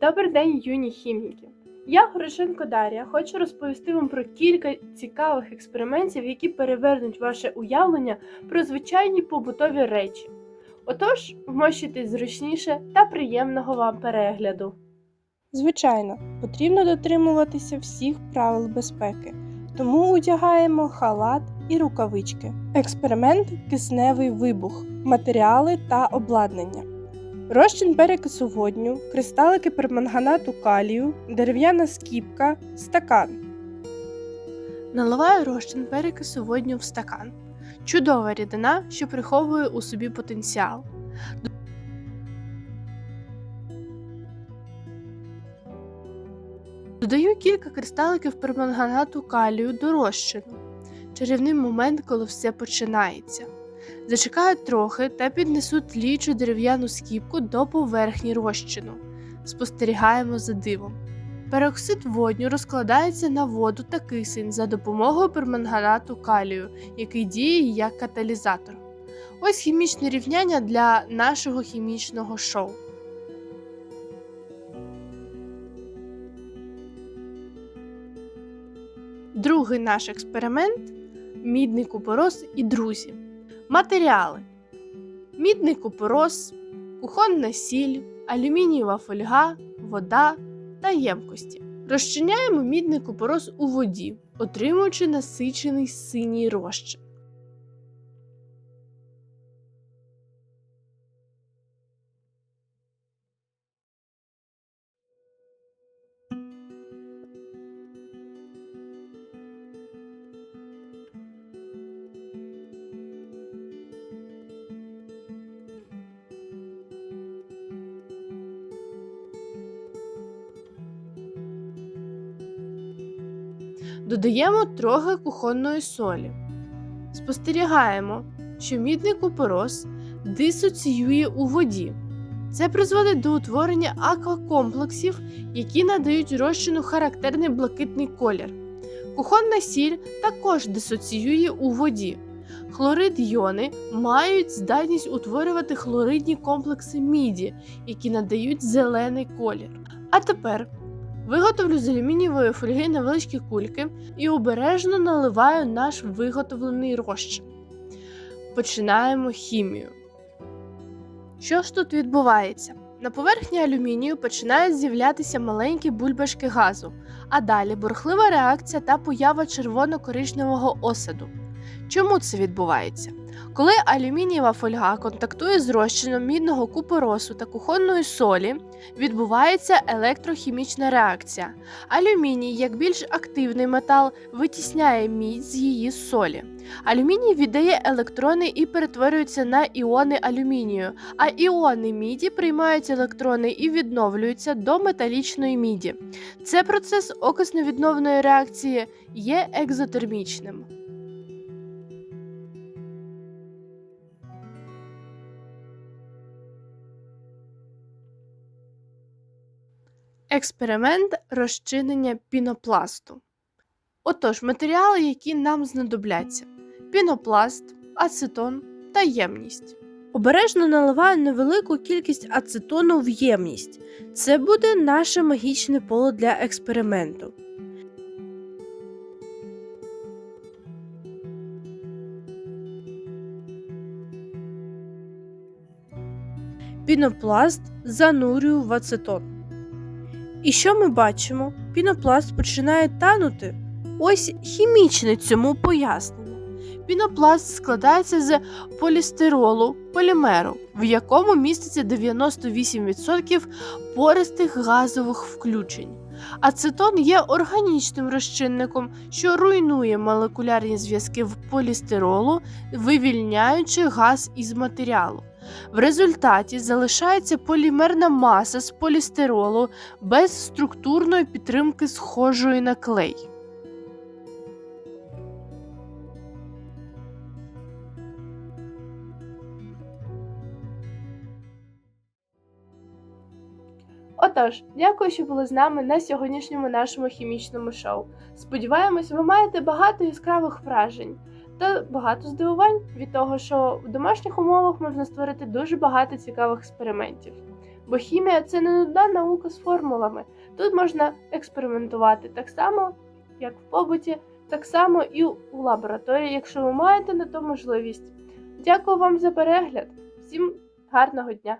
Добрий день, юні хіміки! Я Горошенко Дар'я хочу розповісти вам про кілька цікавих експериментів, які перевернуть ваше уявлення про звичайні побутові речі. Отож, вмощуйтесь зручніше та приємного вам перегляду. Звичайно, потрібно дотримуватися всіх правил безпеки, тому одягаємо халат і рукавички. Експеримент кисневий вибух, матеріали та обладнання. Розчин перекису водню, кристалики перманганату калію, дерев'яна скіпка, стакан. Наливаю розчин перекису водню в стакан. Чудова рідина, що приховує у собі потенціал. Додаю кілька кристаликів перманганату калію до розчину. Чарівний момент, коли все починається. Зачекаю трохи та піднесу тлічу дерев'яну скіпку до поверхні розчину. Спостерігаємо за дивом. Пероксид водню розкладається на воду та кисень за допомогою перманганату калію, який діє як каталізатор. Ось хімічне рівняння для нашого хімічного шоу. Другий наш експеримент мідний купорос і друзі. Матеріали: мідний купорос, кухонна сіль, алюмінієва фольга, вода та ємкості. Розчиняємо мідний купорос у воді, отримуючи насичений синій розчин. Додаємо трохи кухонної солі. Спостерігаємо, що мідний купорос дисоціює у воді. Це призводить до утворення аквакомплексів, які надають розчину характерний блакитний колір. Кухонна сіль також дисоціює у воді. Хлорид йони мають здатність утворювати хлоридні комплекси міді, які надають зелений колір. А тепер Виготовлю з алюмінієвої фольги невеличкі кульки і обережно наливаю наш виготовлений розчин. Починаємо хімію. Що ж тут відбувається? На поверхні алюмінію починають з'являтися маленькі бульбашки газу, а далі бурхлива реакція та поява червоно-коричневого осаду. Чому це відбувається? Коли алюмінієва фольга контактує з розчином мідного купоросу та кухонної солі, відбувається електрохімічна реакція. Алюміній, як більш активний метал, витісняє мідь з її солі. Алюміній віддає електрони і перетворюється на іони алюмінію, а іони міді приймають електрони і відновлюються до металічної міді. Це процес окисно-відновної реакції є екзотермічним. Експеримент розчинення пінопласту. Отож, матеріали, які нам знадобляться: пінопласт, ацетон та ємність. Обережно наливаю невелику кількість ацетону в ємність. Це буде наше магічне поле для експерименту. Пінопласт занурюю в ацетон. І що ми бачимо? Пінопласт починає танути. Ось хімічне цьому пояснення. Пінопласт складається з полістиролу, полімеру, в якому міститься 98% пористих газових включень. Ацетон є органічним розчинником, що руйнує молекулярні зв'язки в полістиролу, вивільняючи газ із матеріалу. В результаті залишається полімерна маса з полістиролу без структурної підтримки схожої на клей. Отож, дякую, що були з нами на сьогоднішньому нашому хімічному шоу. Сподіваємось, ви маєте багато яскравих вражень та багато здивувань від того, що в домашніх умовах можна створити дуже багато цікавих експериментів. Бо хімія це не нудна наука з формулами. Тут можна експериментувати так само, як в побуті, так само і у лабораторії, якщо ви маєте на то можливість. Дякую вам за перегляд. Всім гарного дня!